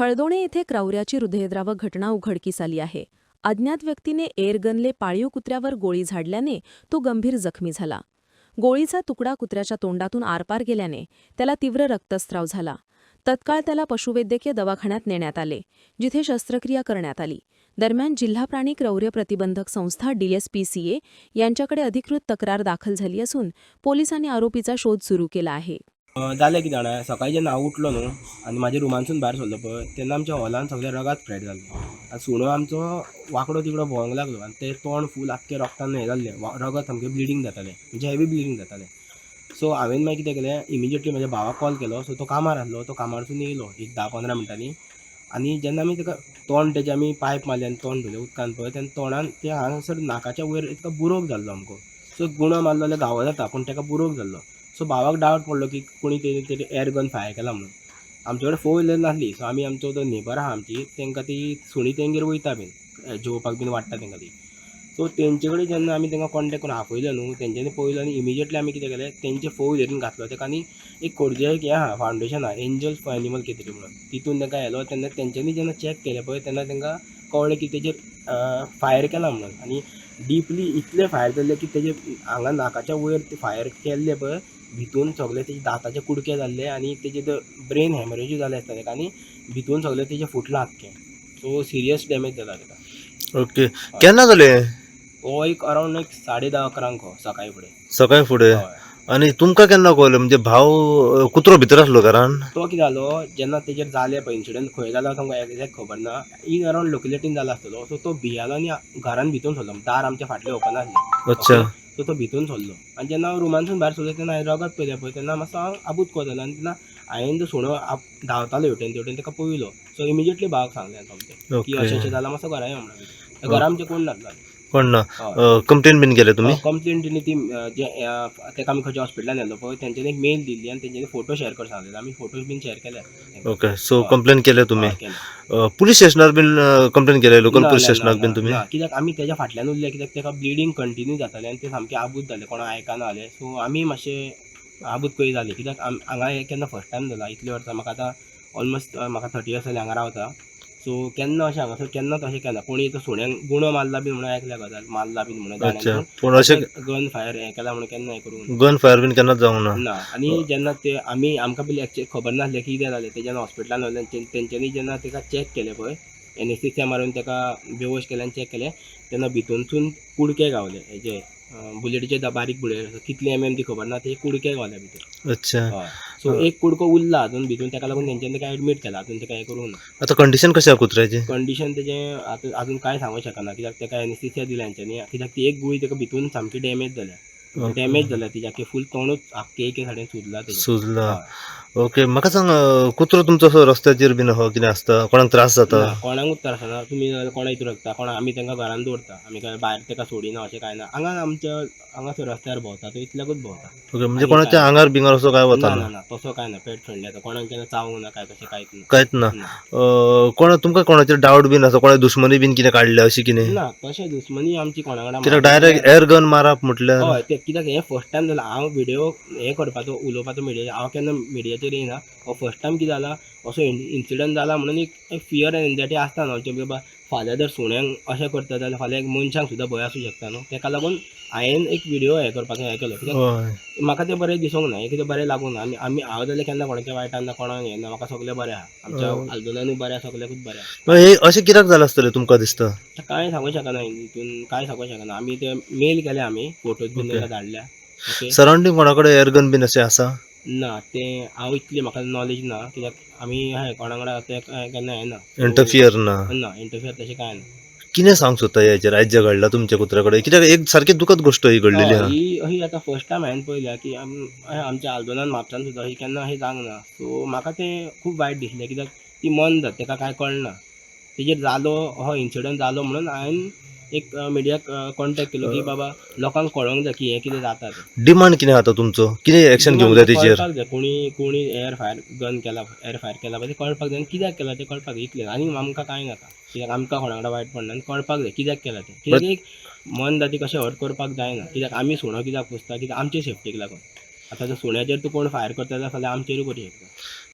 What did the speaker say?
हळदोणे येथे क्रौर्याची हृदयद्रावक घटना उघडकीस आली आहे. अज्ञात व्यक्तीने एअरगनले पाळीव कुत्र्यावर गोळी झाडल्याने तो गंभीर जखमी झाला. गोळीचा तुकडा कुत्र्याच्या तोंडातून आरपार गेल्याने त्याला तीव्र रक्तस्राव झाला. तत्काळ त्याला पशुवैद्यकीय दवाखान्यात नेण्यात आले जिथे शस्त्रक्रिया करण्यात आली. दरम्यान जिल्हा प्राणी क्रौर्य प्रतिबंधक संस्था डीएसपीसीए यांच्याकडे अधिकृत तक्रार दाखल झाली असून पोलिसांनी आरोपीचा शोध सुरू केला आहे. जालें कितें जाणा. सकाळी जेन्ना हांव उठलो न्हू आनी म्हाज्या रुमानसून भायर सरलो पळय तेन्ना आमच्या हॉलान सगळे रगात फ्रेड जाल्ले आनी सुणो आमचो वांकडो तिकडो भोंवंक लागलो आनी ते तोंड फूल आख्खें रगतान हें जाल्लें रगत सामकें ब्लिडींग जातालें. म्हणजे हेवी ब्लिडींग जातालें. सो हांवें मागीर कितें केलें. इमिजिएटली म्हज्या भावाक कॉल केलो. सो तो कामार आसलो तो कामारसून येयलो एक धा पंदरा मिनटांनी. आनी जेन्ना आमी ताका तोंड तेजें आमी पायप मारलें आनी तोंड धुलें उदकान पळय तेन्ना तोंडान ते हांगासर नाकाच्या वयर इतको बुरोक जाल्लो आमकां. सो गुणो मारलो जाल्यार घावो जाता पूण ताका बुरोक जाल्लो सो भावाक डावट पडलो की कोणी तेजे तेजे एअर गन फायर केला म्हणून. आमचे कडेन फोर व्हिलर नासली सो आमी आमचो जो नेबर आहा आमची तांकां ती सुणी तेंगेर वयता बीन जेवपाक बीन वाडटा तांकां ती. सो तेंचे कडेन जेन्ना आमी तांकां कॉन्टेक्ट करून आपयलो न्हू तेंच्यांनी पळयलो आनी इमिजिएटली आमी कितें केलें तेंचे फोर व्हिलरीन घातलो. ताका आनी एक खोर्जे एक हें आहा फावंडेशन आहा एंजल्स फॉर एनिमल कितें तरी म्हणून. तितून तांकां येलो तेन्ना तेंच्यांनी जेन्ना चॅक केलें पळय तेन्ना तांकां कळ्ळें की तेजेर फायर केला म्हणून. आनी डीपली इतलें फायर जाल्लें की तेजे हांगा नाकाच्या वयर ते फायर केल्ले पळय भितून सगळे तेजे दाताचे कुडके जाल्ले आनी तेजे ब्रेन हॅमरेज जाले आसता ताका आनी भितून सगळे तेजे फुटलां आख्खें सो सिरियस डॅमेज जाला ताका ओके केन्ना जाले हो एक अरावंड एक साडे धा अकरांक हो सकाळी फुडें सकाळी फुडें आनी तुमकां केन्ना कळलें? म्हणजे भाव कुत्रो भितर आसलो घरान तो कितें जालो जेन्ना तेजेर जालें पळय इन्सिडंट खंय जालो तांकां एक्झॅक्ट खबर ना. इन अरावंड लोकेलिटीन जालो आसतलो सो तो भियालो आनी घरान भितून सरलो दार आमचे फाटले ओपन आसले. अच्छा. सो तो भितून सरलो आनी जेन्ना हांव रुमानसून भायर सरलो तेन्ना हांवें रगत पयलें पळय तेन्ना मातसो हांव आबूत को जालो आनी तेन्ना हांवें तो सुणो आप- धांवतालो हेवटेन तेवटेन ताका पळयलो. सो इमिजिएटली भावाक सांगलें सामकें की अशें अशें जालां मातसो घरा यो म्हणून. घरा आमचे कोण नासला कोण ना. कंप्लेन बीन केले तुमी कंप्लेंट दिली ती जे ताका आमी खंयच्या हॉस्पिटलान व्हेल्लो पळय तेंच्यांनी एक मेल दिल्ली आनी तेंच्यांनी फोटो शेअर कर सांगलेलो. आमी फोटोज बीन शेअर केले ओके. सो कंप्लेन केले तुमी हय, केले. अ, पुलीस स्टेशनार बीन कंप्लेन केले लोकल पुलीस स्टेशनाक बीन तुमी ना. कित्याक आमी तेज्या फाटल्यान उरले कित्याक ताका ब्लिडींग कंटिन्यू जातालें आनी ते सामके आबूत जाले कोणा आयकाना जाले सो आमी मातशे आबूत कही जाले कित्याक हांगा हे केन्ना फर्स्ट टायम जाला इतले वर्सां म्हाका आतां ऑलमोस्ट म्हाका थर्टी इयर्स जाले हांगा रावता. सो केन्ना अशें हांगासर केन्नाच अशें केन्ना. कोणी तो सुण्यांक गुणो मारला बीन म्हणून आयकल्या गजाल मारला बीन म्हणून. पूण अशें गन फायर हें केला म्हणून केन्ना हें करूंक ना. गन फायर बीन केन्नाच जावंक ना? ना. आनी जेन्ना ते आमी आमकां पयलीं एक्चुअली खबर नासलें की कितें जालें. ते जेन्ना हॉस्पिटलान व्हरलें तें- तेंच्यांनी जेन्ना ताका चॅक केलें पळय एनेस्थेसिया मारून ताका बेहोश केलें आनी चॅक केलें तेन्ना भितूनसून कुडके गावले. हेजे बुलेटीचे बारीक बुलेट आसा कितले एम एम ती खबर ना ते कुडके गावले भितर. अच्छा. सो एक कुडको उरला अजून भितून ताका लागून तेंच्यांनी ताका एडमीट केला अजून ताका हें करूंक ना. आता कंडिशन कशें आहा कुत्र्याची? कंडिशन तेजें आतां अजून कांय सांगूंक शकना कित्याक ताका एनेस्थेसिया दिल्या हेंच्यांनी कित्याक ती एक गुळी ताका भितून सामकी डॅमेज जाल्या डॅमेज जाल्या तिच्या फूल तोंडूच आख्खें एके सायडीन सुजला. सुजला. ओके म्हाका सांग कुत्रो तुमचो असो रस्त्याचेर बीन हो कितें आसता कोणाक त्रास जाता? ना, कोणाकूच त्रास जाता तुमी कोणा इतू रखता कोणा आमी तांकां घरान दवरता आमी काय भायर ताका सोडिना अशें कांय ना हांगा आमच्या हांगासर रस्त्यार भोंवता तो इतल्याकूच भोंवता. ओके म्हणजे कोणाच्या आंगार बिंगार असो काय वता ना ना ना ना तसो काय ना पेट फ्रेंडली आसा कोणाक केन्ना चावूंक ना काय तशें कांयच ना कांयच ना. अ, कोणा तुमकां कोणाचेर डावट बीन आसा कोणा दुश्मनी बीन कितें काडल्या अशी कितें ना तशें दुश्मनी आमची कोणा कित्याक कडेन डायरेक्ट एअर गन मारप म्हटल्यार हय ते कित्याक हें फर्स्ट टायम जालां हांव व्हिडिओ हें करपाचो उलोवपाचो मिडिया हांव केन्ना मिडियाचेर येयना हो फर्स्ट टायम कितें जाला असो इन्सिडंट जाला म्हणून एक फियर एंड एन्जायटी आसता न्हू की बाबा फाल्यां जर सुण्यांक अशें करता जाल्यार फाल्यां एक मनशांक सुद्दां भंय आसूं शकता न्हू तेका लागून हांवें एक व्हिडिओ हें करपाचो हें केलो कित्याक म्हाका तें बरें दिसूंक ना हें कितें बरें लागूंक ना. आमी आमी हांव जाल्यार केन्ना कोणाच्या वायटान ना कोणाक हें ना. म्हाका सगळें बरें आहा. आमच्या हय. आल्दोनानूय बरें आहा सगळ्याकूच बरें आहा. हे अशें कित्याक जालें आसतलें तुमकां दिसता? कांय सांगूं शकना हितून कांय सांगूं शकना आमी ते मेल केले आमी फोटोज बीन धाडल्या सरावंडींग कोणा कडेन एअर गन बीन अशें आसा ना तें हांव इतली म्हाका नॉलेज ना कित्याक आमी हाय कोणा कडेन ते केन्ना हें ना. इंटरफियर ना. ना इंटरफियर तशें कांय ना कितें सांग सोदता हेचेर आयज जें घडलां तुमच्या कुत्र्या कडेन कित्याक एक सारकी दुखद गोश्ट ही घडलेली आहा ही. ही आतां फर्स्ट टायम हांवें पळयल्या की आमच्या आल्दोनान म्हापसान सुद्दां ही केन्ना अशें जावंक ना. सो म्हाका तें खूब वायट दिसलें कित्याक ती मन जाता ताका कांय कळना तेजेर जालो हो इन्सिडंट जालो म्हणून हांवें एक मिडियाक कॉन्टेक्ट केलो की बाबा लोकांक कळोंक जाय की हें कितें जाता तें. डिमांड कितें आहा तो तुमचो? कितें एक्शन घेवंक जाय कळपाक जाय कोणी कोणी एअर फायर गन केला एअर फायर केला पळय ते कळपाक जाय. आनी कित्याक केला ते? कळपाक जाय इतलें. आनी आमकां कांय नाका? कित्याक आमकां कोणा कडेन वायट पडना? आनी कळपाक जाय कित्याक केला ते? कित्याक एक मन जाती कशें हर्ट करपाक जायना कित्याक आमी सुणो कित्याक पुसता? कित्याक आमचे सेफ्टीक लागून. आतां जर सुण्याचेर तूं कोण फायर करता जाल्यार फाल्यां आमचेरूय करूं शकता.